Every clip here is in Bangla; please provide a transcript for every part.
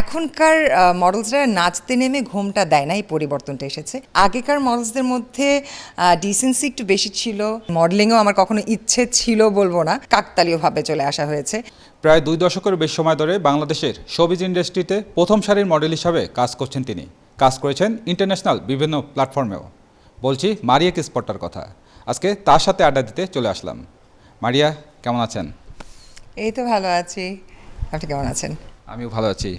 এখনকার মডেলসরা নাচতে নেমে ঘুমটা দেয় না এই পরিবর্তনটা এসেছে। আগেকার মডেলসদের মধ্যে ডিসেন্সি একটু বেশি ছিল। মডেলিংও আমার কখনো ইচ্ছে ছিল বলব না কাকতালীয়ভাবে চলে আসা হয়েছে। প্রায় দুই দশকের বেশ সময় ধরে বাংলাদেশের শোবিজ ইন্ডাস্ট্রিতে প্রথম সারির মডেল হিসাবে কাজ করছেন তিনি। কাজ করেছেন ইন্টারন্যাশনাল বিভিন্ন প্ল্যাটফর্মেও বলছি মারিয়া কিসপট্টার কথা। আজকে তার সাথে আড্ডা দিতে চলে আসলাম। মারিয়া কেমন আছেন? এই তো ভালো আছি। আপনি কেমন আছেন? আমিও ভালো আছি।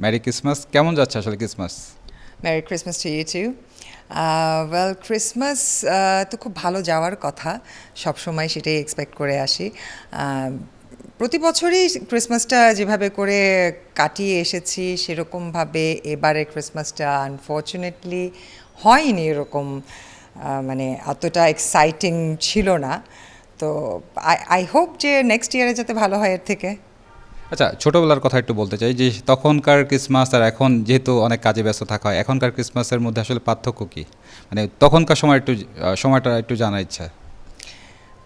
ম্যারি ক্রিসমাস কেমন যাচ্ছে আসলে Christmas merry Christmas to you too well Christmas তো খুব ভালো যাওয়ার কথা। সব সময় সেটাই এক্সপেক্ট করে আসি। প্রতি বছরই ক্রিসমাসটা যেভাবে করে কাটিয়ে এসেছি, সেরকমভাবে এবারে ক্রিসমাসটা আনফর্চুনেটলি হয়নি এরকম মানে অতটা এক্সাইটিং ছিল না। তো আই আই হোপ যে নেক্সট ইয়ারে যাতে ভালো হয় এর থেকে। আচ্ছা ছোটোবেলার কথা একটু বলতে চাই যে তখনকার ক্রিসমাস আর এখন যেহেতু অনেক কাজে ব্যস্ত থাকা হয়, এখনকার ক্রিসমাসের মধ্যে আসলে পার্থক্য কী? মানে তখনকার সময় একটু সময়টা একটু জানার ইচ্ছা।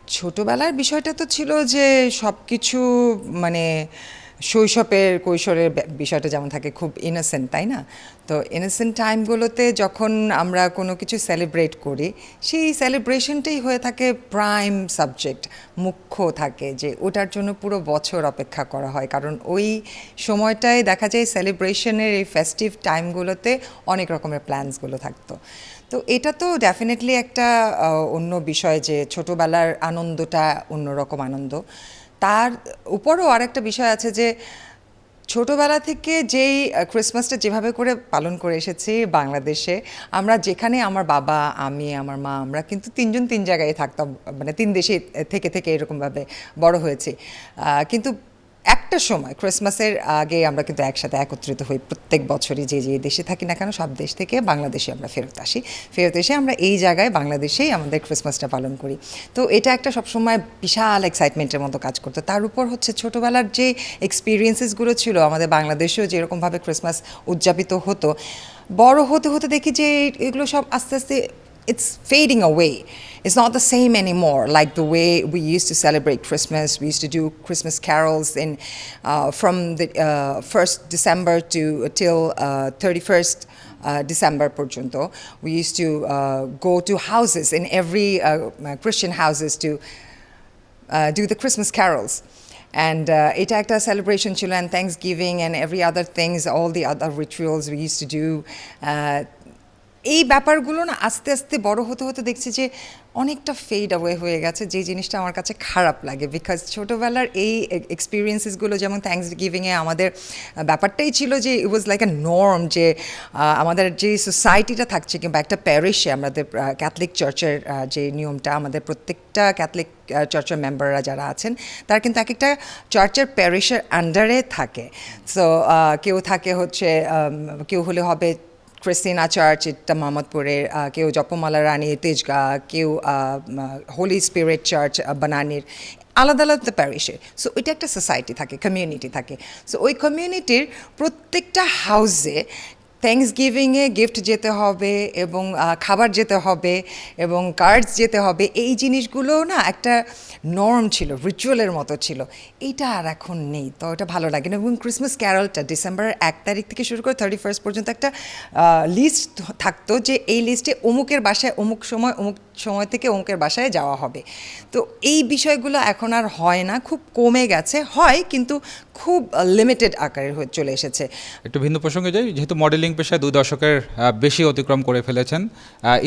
ছোটোবেলার বিষয়টা তো ছিল যে সব কিছু মানে শৈশবের কৈশোরের বিষয়টা যেমন থাকে, খুব ইনোসেন্ট তাই না? তো ইনোসেন্ট টাইমগুলোতে যখন আমরা কোনো কিছু সেলিব্রেট করি, সেই সেলিব্রেশনটাই হয়ে থাকে প্রাইম সাবজেক্ট মুখ্য থাকে যে ওটার জন্য পুরো বছর অপেক্ষা করা হয়। কারণ ওই সময়টায় দেখা যায় সেলিব্রেশনের এই ফেস্টিভ টাইমগুলোতে অনেক রকমের প্ল্যানসগুলো থাকতো। তো এটা তো ডেফিনেটলি একটা অন্য বিষয় যে ছোটোবেলার আনন্দটা অন্যরকম আনন্দ। তার উপরও আরেকটা বিষয় আছে যে ছোটোবেলা থেকে যেই ক্রিসমাসটা যেভাবে করে পালন করে এসেছি বাংলাদেশে, আমরা যেখানে আমার বাবা, আমি, আমার মা, আমরা কিন্তু তিনজন তিন জায়গায় থাকতাম মানে তিন দেশে থেকে থেকে এরকমভাবে বড় হয়েছি। কিন্তু একটা সময় ক্রিসমাসের আগে আমরা কিন্তু একসাথে একত্রিত হই প্রত্যেক বছরই যে যে দেশে থাকি না কেন, সব দেশ থেকে বাংলাদেশে আমরা ফেরত আসি। ফেরত এসে আমরা এই জায়গায় বাংলাদেশেই আমাদের ক্রিসমাসটা পালন করি। তো এটা একটা সবসময় বিশাল এক্সাইটমেন্টের মতো কাজ করতো। তার উপর হচ্ছে ছোটোবেলার যে এক্সপিরিয়েন্সেসগুলো ছিল, আমাদের বাংলাদেশেও যেরকমভাবে ক্রিসমাস উদযাপিত হতো, বড় হতে হতে দেখি যে এগুলো সব আস্তে আস্তে it's fading away. It's not the same anymore, like the way we used to celebrate Christmas. We used to do Christmas carols in, uh, from the uh, 1st December to uh, till uh, 31st uh, December porcento. We used to uh, go to houses in every Christian houses to do the Christmas carols. And uh, Itakta celebration, Chilean Thanksgiving, and every other things, all the other rituals we used to do এই ব্যাপারগুলো না আস্তে আস্তে বড় হতে হতে দেখছি যে অনেকটা ফেড অ্যাওয়ে হয়ে গেছে, যে জিনিসটা আমার কাছে খারাপ লাগে। বিকজ ছোটোবেলার এই এক্সপিরিয়েন্সেসগুলো যেমন থ্যাংকস গিভিংয়ে আমাদের ব্যাপারটাই ছিল যে ইট ওয়াজ লাইক এ নর্ম যে আমাদের যে সোসাইটিটা থাকছে কিংবা একটা প্যারিসে আমাদের ক্যাথলিক চার্চের যে নিয়মটা, আমাদের প্রত্যেকটা ক্যাথলিক চার্চের মেম্বাররা যারা আছেন, তারা কিন্তু এক একটা চার্চের প্যারিসের আন্ডারে থাকে সো কেউ থাকে হচ্ছে কেউ হলে হবে ক্রিস্টিনা চার্চ এটা মোহাম্মদপুরের কেউ জপমালা রানী, তেজগা, কেউ হোলি স্পিরিট চার্চ বানানির আলাদা আলাদা প্যারিসে সো ওইটা একটা সোসাইটি থাকে কমিউনিটি থাকে। সো ওই কমিউনিটির প্রত্যেকটা হাউসে থ্যাংকস গিভিংয়ে গিফট যেতে হবে এবং খাবার যেতে হবে এবং কার্ডস যেতে হবে, এই জিনিসগুলো না একটা নর্ম ছিল রিচুয়ালের মতো ছিল। এটা আর এখন নেই, তো এটা ভালো লাগে না। এবং ক্রিসমাস ক্যারলটা ডিসেম্বরের এক তারিখ থেকে শুরু করে থার্টি ফার্স্ট পর্যন্ত একটা লিস্ট থাকতো যে এই লিস্টে অমুকের বাসায় অমুক সময় অমুক সময় থেকে অমুকের বাসায় যাওয়া হবে। তো এই বিষয়গুলো এখন আর হয় না, খুব কমে গেছে, হয় কিন্তু খুব লিমিটেড আকারের হয়ে চলে এসেছে। একটু ভিন্ন প্রসঙ্গে যাই, যেহেতু মডেলিং পেশায় দুই দশকের বেশি অতিক্রম করে ফেলেছেন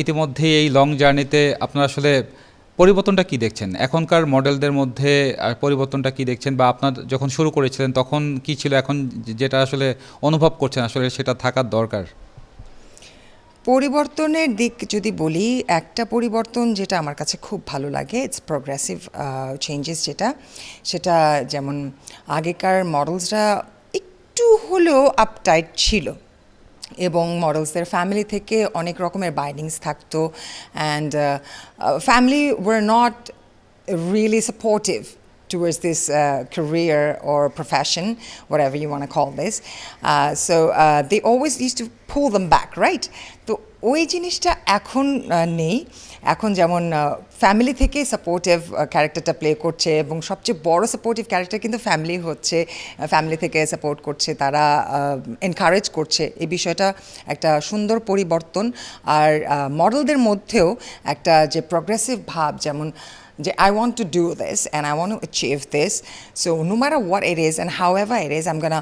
ইতিমধ্যে এই লং জার্নিতে আপনারা আসলে পরিবর্তনটা কি দেখছেন? এখনকার মডেলদের মধ্যে পরিবর্তনটা কি দেখছেন? বা আপনার যখন শুরু করেছিলেন, তখন কি ছিল? এখন যেটা আসলে অনুভব করছেন, আসলে সেটা থাকার দরকার? পরিবর্তনের দিক যদি বলি, একটা পরিবর্তন যেটা আমার কাছে খুব ভালো লাগে ইটস প্রোগ্রেসিভ চেঞ্জেস যেটা, সেটা যেমন আগেকার মডেলসরা একটু হলেও আপটাইট ছিল এবং মডেলসদের ফ্যামিলি থেকে অনেক রকমের বাইন্ডিংস থাকতো and family were not really supportive towards this uh, career or profession, whatever you want to call this. Uh, so uh, they always used to pull them back, right? তো ওই জিনিসটা এখন নেই এখন যেমন ফ্যামিলি থেকে সাপোর্টিভ ক্যারেক্টারটা প্লে করছে এবং সবচেয়ে বড় সাপোর্টিভ ক্যারেক্টার কিন্তু ফ্যামিলি হচ্ছে ফ্যামিলি থেকে সাপোর্ট করছে তারা এনকারেজ করছে এই বিষয়টা একটা সুন্দর পরিবর্তন আর মডেলদের মধ্যেও একটা যে প্রগ্রেসিভ ভাব যেমন যে I want to do this and I want to this so So no matter what it and and ever it is, I'm gonna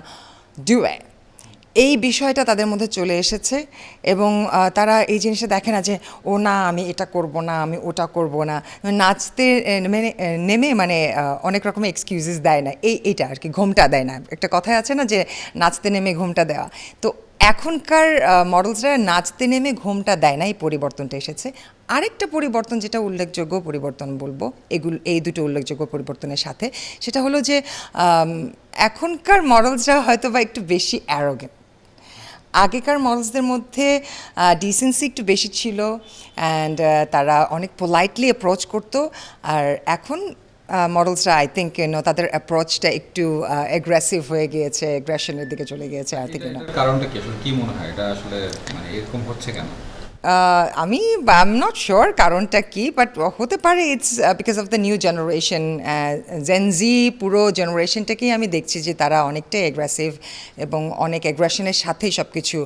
do it. এই বিষয়টা তাদের মধ্যে চলে এসেছে এবং তারা এই জিনিসটা দেখে না যে ও না আমি এটা করব না আমি ওটা করব না। নাচতে এ, নেমে মানে অনেক রকমের এক্সকিউজেস দেয় না। এই এটা আর কি ঘুমটা দেয় না। একটা কথাই আছে না যে নাচতে নেমে ঘুমটা দেওয়া। তো এখনকার মডেলসরা নাচতে নেমে ঘুমটা দেয় না এই পরিবর্তনটা এসেছে। আরেকটা পরিবর্তন যেটা উল্লেখযোগ্য পরিবর্তন বলব, এগুলো, এই দুটো উল্লেখযোগ্য পরিবর্তনের সাথে, সেটা হলো যে এখনকার মডেলসরা হয়তো বা একটু বেশি অ্যারোগেন্ট আগেকার মডেলসদের মধ্যে ডিসেন্সি একটু বেশি ছিল অ্যান্ড তারা অনেক পোলাইটলি অ্যাপ্রোচ করতো, আর এখন মডেলসরা আই থিঙ্ক ইউনো তাদের অ্যাপ্রোচটা একটু অ্যাগ্রেসিভ হয়ে গিয়েছে অ্যাগ্রেশনের দিকে চলে গিয়েছে আই থিঙ্ক কারণটা কি? আসলে কি মনে হয়? এটা আসলে মানে এরকম হচ্ছে কেন? আমি আই এম নট শিওর কারণটা কি বাট হতে পারে it's because of the new generation Gen Z পুরো জেনারেশনটাকেই আমি দেখছি যে তারা অনেকটাই অ্যাগ্রেসিভ এবং অনেক অ্যাগ্রেশনের সাথেই সব কিছু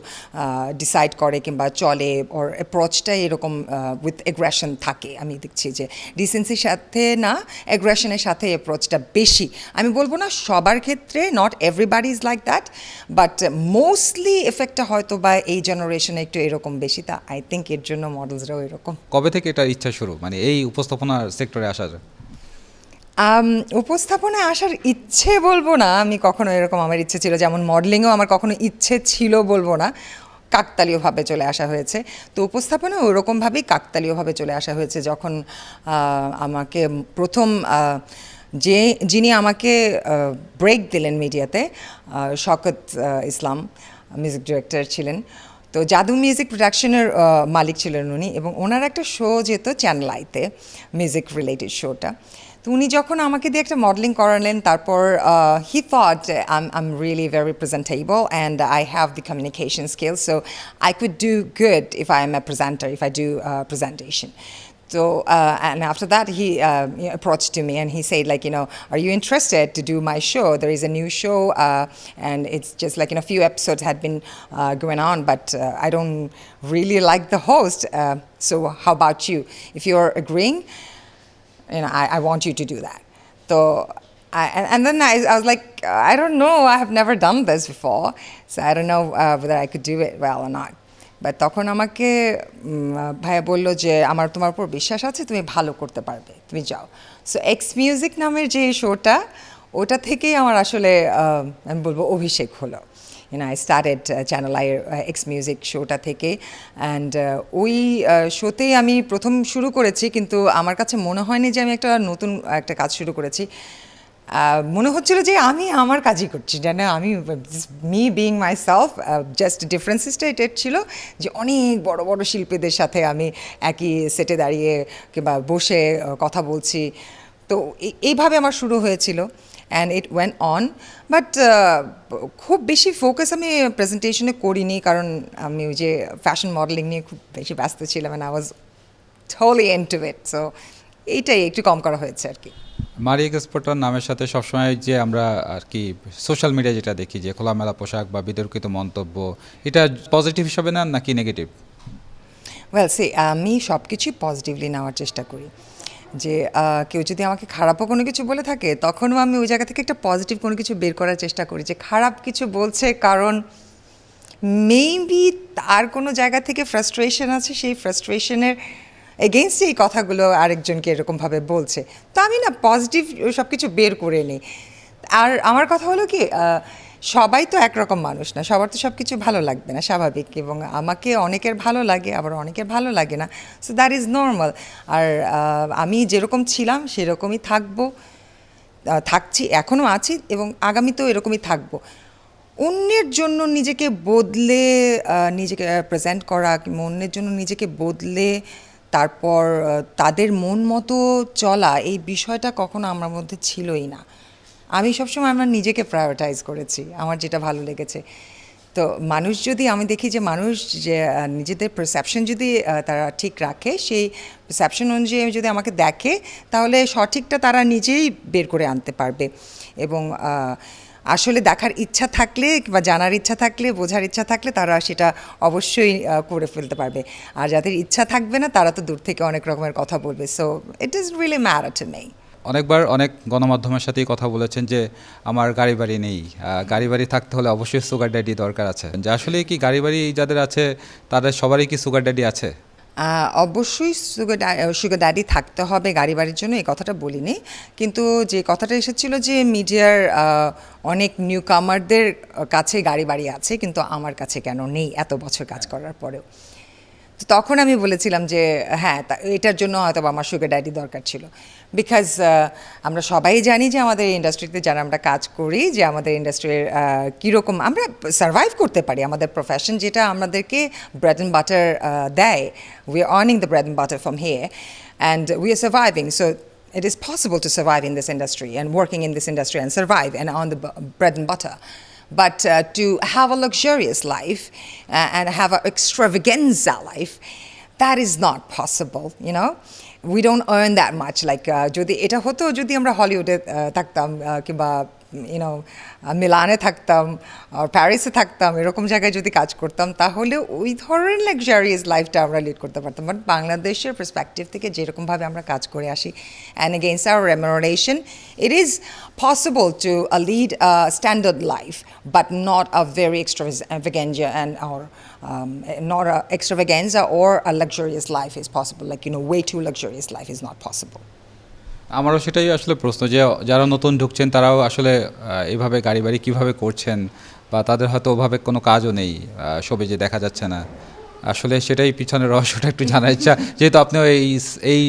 ডিসাইড করে কিংবা চলে ওর অ্যাপ্রোচটাই এরকম উইথ অ্যাগ্রেশন থাকে। আমি দেখছি যে ডিসেন্সির সাথে না অ্যাগ্রেশনের সাথে অ্যাপ্রোচটা বেশি। আমি বলব না সবার ক্ষেত্রে not everybody is like that but mostly এফেক্টটা হয়তো বা এই জেনারেশনে একটু এরকম বেশি, তা আই থিঙ্ক এর জন্য মডেলসরাও এরকম। কবে থেকে এটা ইচ্ছা শুরু? মানে এই উপস্থাপনার সেক্টরে আসার? উপস্থাপনায় আসার ইচ্ছে বলব না আমি কখনো এরকম আমার ইচ্ছে ছিল যেমন মডেলিংও আমার কখনো ইচ্ছে ছিল বলব না কাকতালীয়ভাবে চলে আসা হয়েছে। তো উপস্থাপনা ওরকমভাবেই কাকতালীয়ভাবে চলে আসা হয়েছে যখন আমাকে প্রথম যে যিনি আমাকে ব্রেক দিলেন মিডিয়াতে শকত ইসলাম মিউজিক ডিরেক্টর ছিলেন। তো জাদু মিউজিক প্রোডাকশনের মালিক ছিলেন উনি এবং ওনার একটা শো যেত চ্যানেল আইতে মিউজিক রিলেটেড শোটা তো উনি যখন আমাকে দিয়ে একটা মডেলিং করালেন, তারপর he thought I am really very presentable and I have the communication skill so I could do good if I am a presenter if I do presentation So, uh, and after that, he uh, approached to me and he said, like, you know, are you interested to do my show? There is a new show, uh, and it's just like, you know, a few episodes had been uh, going on, but uh, I don't really like the host. Uh, so, how about you? If you're agreeing, you know, I, I want you to do that. So, I, and, then I, I was like, I don't know, I have never done this before, so I don't know whether I could do it well or not. But তখন আমাকে ভাইয়া বলল যে, আমার তোমার উপর বিশ্বাস আছে, তুমি ভালো করতে পারবে, তুমি যাও। সো এক্স মিউজিক নামের যে শোটা, ওটা থেকেই আমার আসলে আমি বলব অভিষেক হলো। You know I started channel I X music শোটা থেকে। অ্যান্ড ওই শোতেই আমি প্রথম শুরু করেছি, কিন্তু আমার কাছে মনে হয়নি যে আমি একটা নতুন, একটা কাজ শুরু করেছি। মনে হচ্ছিল যে আমি আমার কাজই করছি, যেন আমি me being myself just ডিফারেন্সেসটা এটা ছিল যে অনেক বড় বড় শিল্পীদের সাথে আমি একই সেটে দাঁড়িয়ে কিংবা বসে কথা বলছি। তো এইভাবে আমার শুরু হয়েছিল and it went on but খুব বেশি ফোকাস আমি প্রেজেন্টেশনে করিনি, কারণ আমি ওই যে ফ্যাশন মডেলিং নিয়ে খুব বেশি ব্যস্ত ছিলাম and I was totally into it so এইটাই একটু কম করা হয়েছে আর কি। মারি এক্সপোর্টার নামের সাথে সবসময় যে আমরা আর কি সোশ্যাল মিডিয়া যেটা দেখি, যে খোলামেলা পোশাক বা বিতর্কিত মন্তব্য, এটা পজিটিভ হিসাবে নেন নাকি নেগেটিভ ওয়েল সে আমি সব কিছুই পজিটিভলি নেওয়ার চেষ্টা করি। যে কেউ যদি আমাকে খারাপও কোনো কিছু বলে থাকে, তখনও আমি ওই জায়গা থেকে একটা পজিটিভ কোনো কিছু বের করার চেষ্টা করি। যে, খারাপ কিছু বলছে কারণ মেবি তার কোনো জায়গা থেকে ফ্রাস্ট্রেশন আছে, সেই ফ্রাস্ট্রেশনের এগেনস্টে এই কথাগুলো আরেকজনকে এরকমভাবে বলছে। তো আমি না পজিটিভ সব কিছু বের করে নিই। আর আমার কথা হলো কি সবাই তো একরকম মানুষ না, সবার তো সব কিছু ভালো লাগবে না, স্বাভাবিক। এবং আমাকে অনেকের ভালো লাগে, আবার অনেকের ভালো লাগে না। সো দ্যাট ইজ নর্মাল আর আমি যেরকম ছিলাম সেরকমই থাকব থাকছি এখনও আছি এবং আগামীতেও এরকমই থাকব। অন্যের জন্য নিজেকে বদলে নিজেকে প্রেজেন্ট করা কিংবা অন্যের জন্য নিজেকে বদলে তারপর তাদের মন মতো চলা এই বিষয়টা কখনো আমার মধ্যে ছিলই না। আমি সবসময় আমার নিজেকে প্রায়োরিটাইজ করেছি, আমার যেটা ভালো লেগেছে। তো মানুষ যদি, আমি দেখি যে মানুষ যে নিজেদের পারসেপশন যদি তারা ঠিক রাখে, সেই পারসেপশন অনুযায়ী যদি আমাকে দেখে, তাহলে সঠিকটা তারা নিজেই বের করে আনতে পারবে। এবং আসলে দেখার ইচ্ছা থাকলে বা জানার ইচ্ছা থাকলে, বোঝার ইচ্ছা থাকলে তারা সেটা অবশ্যই করে ফেলতে পারবে। আর যাদের ইচ্ছা থাকবে না, তারা তো দূর থেকে অনেক রকমের কথা বলবে। So it is really matter to নেই অনেকবার অনেক গণমাধ্যমের সাথেই কথা বলেছেন যে, আমার গাড়ি বাড়ি নেই। গাড়ি বাড়ি থাকতে হলে অবশ্যই সুগার ড্যাডি দরকার আছে। যে আসলে কি গাড়ি বাড়ি যাদের আছে, তাদের সবারই কি সুগার ড্যাডি আছে? অবশ্যই সুগার সুগার ড্যাডি থাকতে হবে গাড়ি বাড়ির জন্য এই কথাটা বলিনি। কিন্তু যে কথাটা এসেছিল যে মিডিয়ার অনেক নিউ কামারদের কাছে গাড়ি বাড়ি আছে কিন্তু আমার কাছে কেন নেই এত বছর কাজ করার পরেও। তো তখন আমি বলেছিলাম যে হ্যাঁ এটার জন্য হয়তো আমার সুগার ড্যাডি দরকার ছিল। বিকজ আমরা সবাই জানি যে আমাদের ইন্ডাস্ট্রিতে যারা আমরা কাজ করি, যে আমাদের ইন্ডাস্ট্রির কীরকম আমরা সার্ভাইভ করতে পারি। আমাদের প্রফেশন যেটা আমাদেরকে ব্রেড অ্যান্ড বাটার দেয় we are earning the bread and butter from here and we are surviving so it is possible to survive in this industry and working in this industry and survive on the b- bread and butter. But uh, to have a luxurious life uh, and have an extravaganza life, that is not possible, you know? We don't earn that much. Like, uh, যদি এটা হতো যদি আমরা হলিউডে uh, থাকতাম uh, কিংবা ইউনো মিলানে থাকতাম প্যারিসে থাকতাম এরকম জায়গায় যদি কাজ করতাম তাহলে ওই ধরনের লাক্সারিয়াস লাইফটা আমরা লিড করতে পারতাম। বাট বাংলাদেশের পার্সপেক্টিভ থেকে যেরকমভাবে আমরা কাজ করে আসি and against our remuneration it is possible to lead standard life but not a very and or um, not a extravaganza or a luxurious life is possible. Like you know way too luxurious life is not possible. আমারও সেটাই আসলে প্রশ্ন যে যারা নতুন ঢুকছেন তারাও আসলে এভাবে এইভাবে গাড়ি বাড়ি কীভাবে করছেন বা তাদের হয়তো ওভাবে কোনো কাজও নেই সবে যে দেখা যাচ্ছে না। আসলে সেটাই পিছনের রহস্যটা একটু জানার ইচ্ছা। যেহেতু আপনিও এই এই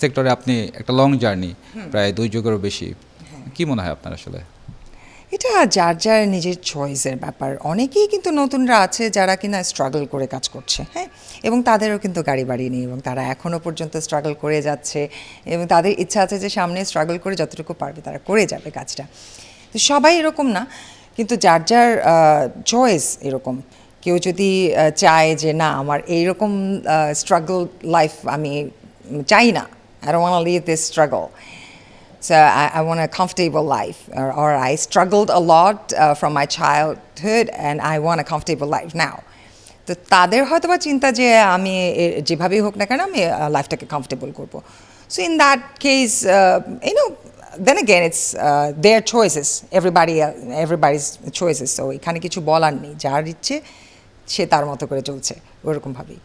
সেক্টরে আপনি একটা লং জার্নি প্রায় দুই যুগেরও বেশি। কি মনে হয় আপনার আসলে? এটা যার যার নিজের চয়েসের ব্যাপার। অনেকেই কিন্তু নতুনরা আছে যারা কিনা স্ট্রাগল করে কাজ করছে হ্যাঁ? এবং তাদেরও কিন্তু গাড়ি বাড়ি নেই এবং তারা এখনও পর্যন্ত স্ট্রাগল করে যাচ্ছে এবং তাদের ইচ্ছা আছে যে সামনে স্ট্রাগল করে যতটুকু পারবে তারা করে যাবে কাজটা। তো সবাই এরকম না, কিন্তু যার যার চয়েস এরকম। কেউ যদি চায় যে না, আমার এইরকম স্ট্রাগল লাইফ আমি চাই না আর want live this struggle So I, I want a comfortable life, or, or I struggled a lot uh, from my childhood, and I want a comfortable life now. তো তাদের হয়তো বা চিন্তা যে আমি যেভাবেই হোক না কেন আমি লাইফটাকে কমফর্টেবল করব। So in that case you know then again it's their choices everybody everybody's choices তো এখানে কিছু বলার নেই। যার ইচ্ছে সে তার মতো করে চলছে। ওরকমভাবেই।